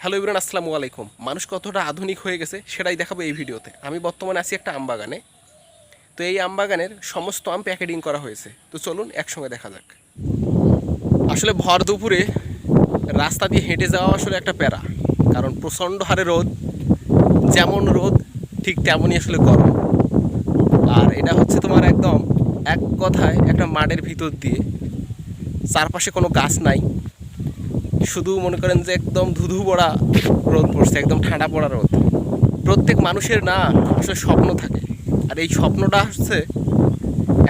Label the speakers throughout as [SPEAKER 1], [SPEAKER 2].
[SPEAKER 1] Hello ইবরান, আসসালামু আলাইকুম। মানুষ কতটা আধুনিক হয়ে গেছে সেটাই দেখাবো এই ভিডিওতে। আমি বর্তমানে আছি একটা আমবাগানে। তো এই আমবাগানের সমস্ত আম প্যাকেটিং করা হয়েছে। তো চলুন একসঙ্গে দেখা যাক। আসলে ভর দুপুরে রাস্তা দিয়ে হেঁটে যাওয়া আসলে একটা প্যারা। কারণ প্রচণ্ড হারে রোদ, যেমন রোদ, ঠিক তেমনই আসলে গরম। আর এটা হচ্ছে তোমার একদম এক কথায় একটা মাঠের ভিতর দিয়ে। চারপাশে কোনো গাছ নাই। শুধু মনে করেন যে একদম ধুধু পড়া রোদ পড়ছে, একদম ঠান্ডা পড়া রোদ। প্রত্যেক মানুষের না আসলে স্বপ্ন থাকে। আর এই স্বপ্নটা হচ্ছে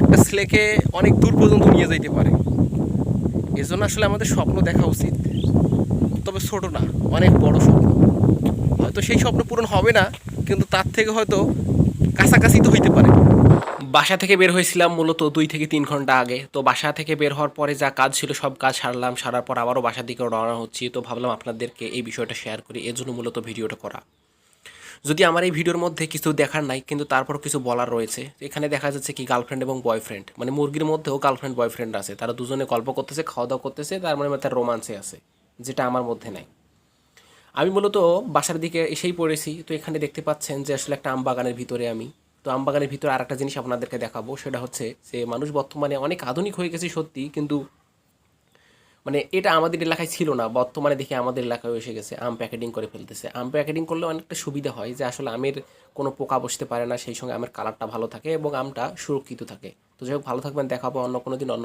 [SPEAKER 1] একটা ছেলেকে অনেক দূর পর্যন্ত নিয়ে যাইতে পারে। এজন্য আসলে আমাদের স্বপ্ন দেখা উচিত। তবে ছোট না, অনেক বড় স্বপ্ন। হয়তো সেই স্বপ্ন পূরণ হবে না, কিন্তু তার থেকে হয়তো কাছাকাছি তো হইতে পারে। বাসা থেকে বের হয়েছিলাম মূলত দুই থেকে তিন ঘণ্টা আগে। তো বাসা থেকে বের হওয়ার পরে যা কাজ ছিল সব কাজ সারলাম, সারার পর আবারও বাসার দিকে রওনা হচ্ছি। তো ভাবলাম আপনাদেরকে এই বিষয়টা শেয়ার করি এর জন্য মূলত ভিডিওটা করা। যদি আমার এই ভিডিওর মধ্যে কিছু দেখার নাই, কিন্তু তারপর কিছু বলার রয়েছে। এখানে দেখা যাচ্ছে কি গার্লফ্রেন্ড এবং বয়ফ্রেন্ড মানে মুরগির মধ্যেও গার্লফ্রেন্ড বয়ফ্রেন্ড আছে। তারা দুজনে গল্প করতেছে খাওয়া দাওয়া করতেছে, তার মানে তার রোমান্সে আছে, যেটা আমার মধ্যে নাই। আমি মূলত বাসার দিকে এসেই পড়েছি। তো এখানে দেখতে পাচ্ছেন যে আসলে একটা আম বাগানের ভিতরে আমি। তো আমবাগানের ভিতরে আর একটা জিনিস আপনাদেরকে দেখাবো, সেটা হচ্ছে যে মানুষ বর্তমানে অনেক আধুনিক হয়ে গেছে সত্যি, কিন্তু মানে এটা আমাদের এলাকায় ছিল না, বর্তমানে দেখি আমাদের এলাকায় এসে গেছে, আম প্যাকেটিং করে ফেলতেছে। আম প্যাকেটিং করলে অনেকটা সুবিধা হয় যে আসলে আমের কোনো পোকা বসতে পারে না, সেই সঙ্গে আমের কালারটা ভালো থাকে এবং আমটা সুরক্ষিত থাকে। তো যাই হোক, ভালো থাকবেন দেখাবো অন্য কোনো দিন অন্য